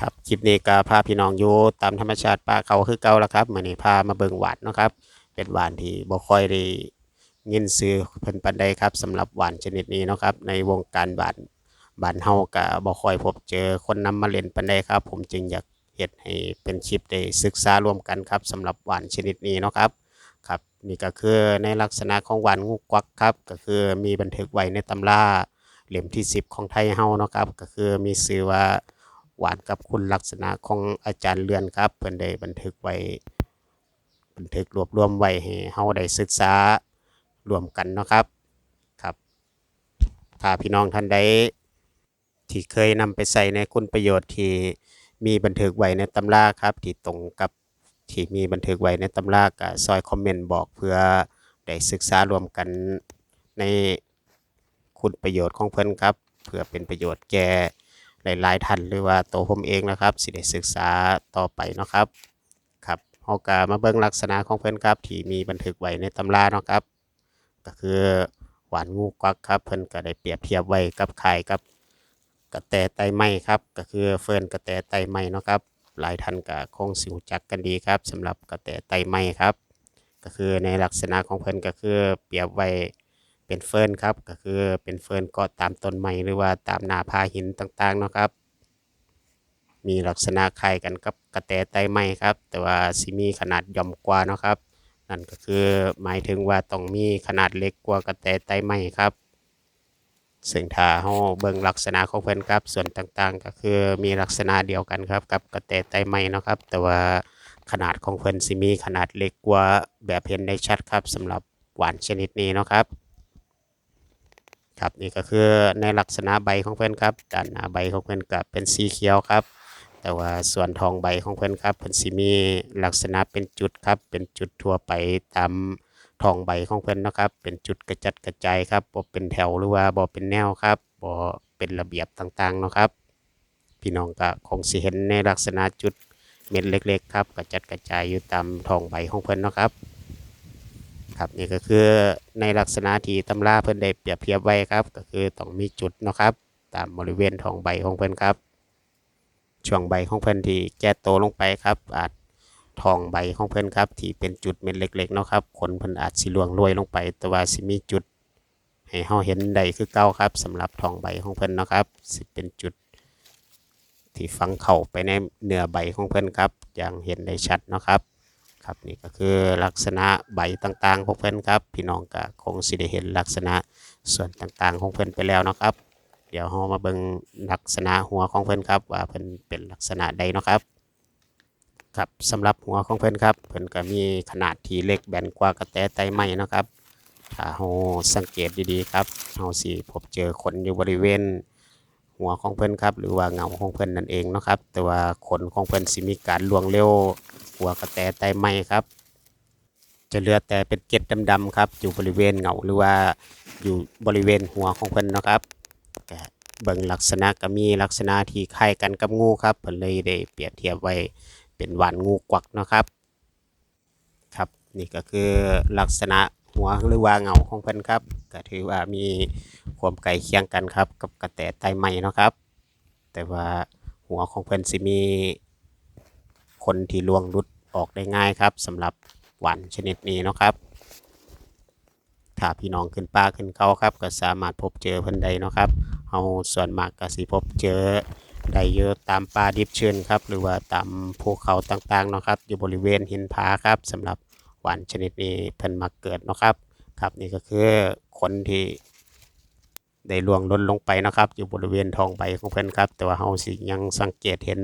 ครับคลิปนี้ก็พาพี่น้องอยู่ตามธรรมชาติป่าเขาคือเก่าแล้วครับมื้อนี้พามาเบิ่งหวานเนาะครับ เป็นหวานที่บ่ค่อยได้ยินชื่อเพิ่นปานใดครับสำหรับหวานชนิดนี้เนาะครับ ในวงการหวานบ้านเฮาก็บ่ค่อยพบเจอคนนำมาเล่นปานใดครับ ผมจึงอยากเฮ็ดให้เป็นคลิปได้ศึกษาร่วมกันครับสำหรับหวานชนิดนี้เนาะครับครับนี่ก็คือในลักษณะของหวานงูกวักครับ ก็คือมีบันทึกไว้ในตำราเล่มที่ 10 ของไทยเฮาเนาะครับ ก็คือมีชื่อว่า หวานกับคุณลักษณะของอาจารย์เรือนครับ เพิ่นได้บันทึกไว้ บันทึกรวบรวมไว้ให้เฮาได้ศึกษารวมกันเนาะครับครับ ถ้าพี่น้องท่านใดที่เคยนำไปใส่ในคุณประโยชน์ที่มีบันทึกไว้ในตำราครับ ที่ตรงกับที่มีบันทึกไว้ในตำราก็ซอยคอมเมนต์บอกเพื่อได้ศึกษารวมกันในคุณประโยชน์ของเพิ่อนครับ เพื่อเป็นประโยชน์แก่ หลายๆท่านหรือว่าตัวผมเองนะครับ สิได้ศึกษาต่อไปนะครับครับเฮาก็มาเบิ่งลักษณะของเพิ่นครับที่มีบันทึกไว้ในตำราเนาะครับ ก็คือหวานงูกวักครับ เพิ่นก็ได้เปรียบเทียบไว้กับไข่กับกระแตไตไหมครับ ก็คือเฟิร์นกระแตไตไหมเนาะครับหลายท่านก็คงสิวจักกันดีครับสำหรับกระแตไตไหมครับ ก็คือในลักษณะของเพิ่นก็คือเปรียบไว้ เป็นเฟิร์นครับ ก็คือเป็นเฟิร์นเกาะตามต้นไม้หรือว่าตามหน้าผาหินต่างๆเนาะครับ มีลักษณะคล้ายกันกับกระแตไตไม้ครับ แต่ว่าสิมีขนาดย่อมกว่าเนาะครับนั่นก็คือหมายถึงว่าต้องมีขนาดเล็กกว่ากระแตไตไม้ครับ ซึ่งถ้าเฮาเบิ่งลักษณะของเพิ่นครับ ส่วนต่างๆ ก็คือมีลักษณะเดียวกันครับกับกระแตไตไม้เนาะครับ แต่ว่าขนาดของเพิ่นสิมีขนาดเล็กกว่าแบบเห็นได้ชัดครับสำหรับหวานชนิดนี้เนาะครับ ครับนี่ก็คือในลักษณะใบของเพื่อนครับด้านหน้าใบของเพื่อนก็เป็นสีเขียวครับ แต่ว่าส่วนทองใบของเพื่อนครับเพิ่นสิมีลักษณะเป็นจุดครับ เป็นจุดทั่วไปตามทองใบของเพื่อนนะครับ เป็นจุดกระจัดกระจายครับบ่เป็นแถวหรือว่าบ่เป็นแนวครับบ่เป็นระเบียบต่างๆเนาะครับ พี่น้องก็คงสิเห็นในลักษณะจุดเม็ดเล็ก ๆ ครับกระจัดกระจายอยู่ตามทองใบของเพื่อนเนาะครับ ครับนี่ก็คือในลักษณะที่ตำราเพิ่นได้เปรียบเทียบไว้ครับ ก็คือต้องมีจุดเนาะครับ ตามบริเวณท้องใบของเพิ่นครับ ช่วงใบของเพิ่นที่แก่โตลงไปครับ อาจทองใบของเพิ่นครับ ที่เป็นจุดเม็ดเล็กๆเนาะครับขนเพิ่นอาจสิลวงโรยลงไป แต่ว่าสิมีจุดให้เฮาเห็นได้คือเก่าครับสำหรับทองใบของเพิ่นเนาะครับ สิเป็นจุด ที่ฝังเข้าไปในเนื้อใบของเพิ่นครับ อย่างเห็นได้ชัดเนาะครับ ครับนี่ก็คือลักษณะใบต่างๆของเพิ่นครับ พี่น้องก็คงสิได้เห็นลักษณะส่วนต่างๆของเพิ่นไปแล้วนะครับ เดี๋ยวเรามาเบิ่งลักษณะหัวของเพิ่นครับ ว่าเพิ่นเป็นลักษณะใดนะครับครับสำหรับหัวของเพิ่นครับเพิ่นก็มีขนาดที่เล็กแบนกว่ากระแตไตไม้นะครับถ้าเราสังเกตดีๆครับเราสิพบเจอขนอยู่บริเวณหัวของเพิ่นครับ หรือว่าเงาของเพิ่นนั่นเองนะครับ แต่ว่าขนของเพิ่นสิมีการล่วงเร็ว หัวกระแตไตไหมครับ จะเหลือแต่เป็นเกล็ดดำๆครับ อยู่บริเวณเหงาหรือว่าอยู่บริเวณหัวของเพิ่นนะครับเบิ่งลักษณะก็มีลักษณะที่คล้ายกันกับงูครับเพิ่นเลยได้เปรียบเทียบไว้เป็นหวานงูกวักนะครับ ครับนี่ก็คือลักษณะหัวหรือว่าเงาของเพิ่นครับ ก็ถือว่ามีความใกล้เคียงกันครับ กับกระแตไตไหมนะครับ แต่ว่าหัวของเพิ่นสิมี คนที่ล่วงหลุดออกได้ง่ายครับสำหรับหวานชนิดนี้นะครับ ถ้าพี่น้องขึ้นป่าขึ้นเขาครับ ก็สามารถพบเจอเพิ่นได้เนาะครับเฮาส่วนมากก็สิพบเจอได้เยอะตามป่าดิบชื้นครับ หรือว่าตามภูเขาต่างๆเนาะครับ อยู่บริเวณหินผาครับสำหรับหวานชนิดนี้เพิ่นมักเกิดเนาะครับ ครับนี่ก็คือคนที่ ได้ล่วงล้นลงไปนะครับอยู่บริเวณทองใบของเพิ่อนครับ แต่ว่าเฮาสิยังสังเกตเห็น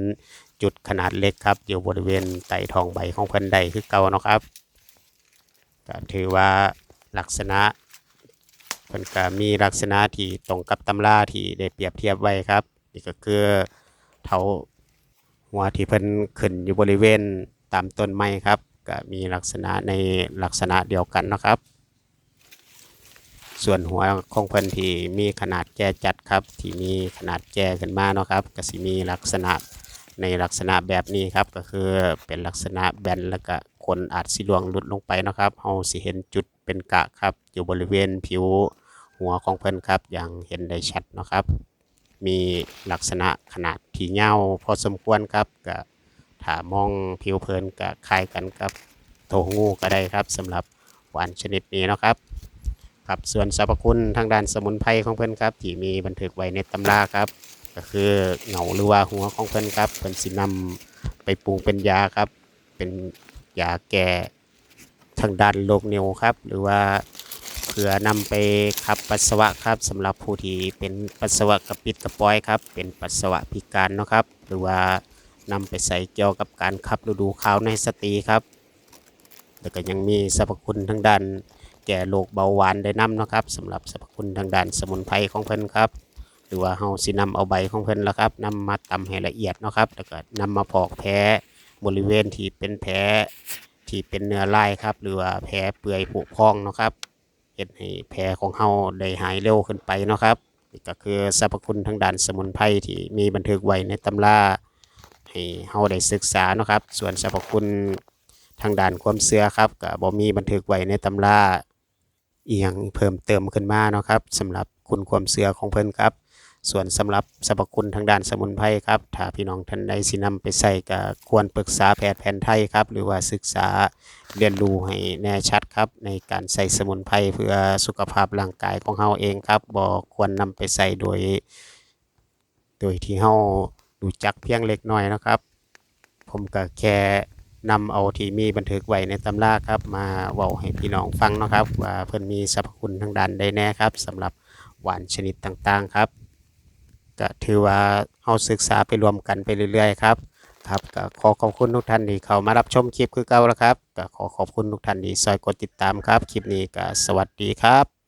จุดขนาดเล็กครับ อยู่บริเวณไต่ทองใบของเพิ่อนได้คือเก่านะครับก็ถือว่าลักษณะเพิ่อนก็มีลักษณะที่ตรงกับตำราที่ได้เปรียบเทียบไว้ครับนี่ก็คือเท้าหัวที่เพิ่นขึ้นอยู่บริเวณตามต้นไม้ครับ ก็มีลักษณะในลักษณะเดียวกันนะครับ ส่วนหัวของเพิ่นที่มีขนาดแก่จัดครับที่มีขนาดแก่ขึ้นมาเนาะครับก็สิมีลักษณะในลักษณะแบบนี้ครับก็คือเป็นลักษณะแบนแล้วก็คนอาจสิลวงหลุดลงไปเนาะครับเฮาสิเห็นจุดเป็นกะครับ อยู่บริเวณผิวหัวของเพิ่นครับ อย่างเห็นได้ชัดเนาะครับ มีลักษณะขนาดที่ยาพอสมควรครับก็ถ้ามองผิวเผินก็คล้ายกันกับโถงูก็ได้ครับสำหรับหวานชนิดนี้เนาะครับ ครับส่วนสรรพคุณทางด้านสมุนไพรของเพิ่อนครับที่มีบันทึกไว้ในตำราครับ ก็คือเหงาหรือว่าหัวของเพิ่อนครับเพิ่นสินำไปปรุงเป็นยาครับ เป็นยาแก้ทางด้านโรคเนิ้วครับ หรือว่าเพื่อนำไปขับปัสสาวะครับสำหรับผู้ที่เป็นปัสสาวะกระปิดกระปอยครับ เป็นปัสสาวะพิการเนาะครับ หรือว่านำไปใส่เกี่ยวกับการขับฤดูขาวในสตรีครับแล้วก็ยังมีสรรพคุณทางด้าน แก่โรคเบาหวานได้นำเนาะครับสำหรับสรรพคุณทางด้านสมุนไพรของเพิ่นครับ หรือว่าเฮาสินำเอาใบของเพิ่นแล้วครับนำมาตำให้ละเอียดเนาะครับแล้วก็นำมาพอกแผลบริเวณที่เป็นแผลที่เป็นเนื้อลายครับ หรือว่าแผลเปื่อยผุพองเนาะครับเฮ็ดให้แผลของเฮาได้หายเร็วขึ้นไปเนาะครับนี่ก็คือสรรพคุณทางด้านสมุนไพรที่มีบันทึกไว้ในตำราให้เฮาได้ศึกษาเนาะครับ ส่วนสรรพคุณทางด้านความเชื่อครับก็บ่มีบันทึกไว้ในตำรา อีหยังเพิ่มเติมขึ้นมาเนาะครับสำหรับคุณความเสือของเพิ่นครับ ส่วนสำหรับสรรพคุณทางด้านสมุนไพรครับ ถ้าพี่น้องท่านใดสินำไปใส่ก็ควรปรึกษาแพทย์แผนไทยครับ หรือว่าศึกษาเรียนรู้ให้แน่ชัดครับ ในการใส่สมุนไพรเพื่อสุขภาพร่างกายของเฮาเองครับบ่ควรนำไปใส่โดย โดยที่เฮารู้จักเพียงเล็กน้อยนะครับ ผมก็แค่ นำเอาที่มีบันทึกไว้ในตำราครับ มาเว้าให้พี่น้องฟังนะครับ ว่าเพิ่นมีสรรพคุณทางด้านใดแน่ครับสำหรับหวานชนิดต่างๆครับก็ถือว่าเฮาศึกษาไปรวมกันไปเรื่อยๆครับครับก็ขอขอบคุณทุกท่านที่เข้ามารับชมคลิปคือเก่าแล้วครับก็ขอขอบคุณทุกท่านที่ซอยกดติดตามครับ คลิปนี้ก็สวัสดีครับ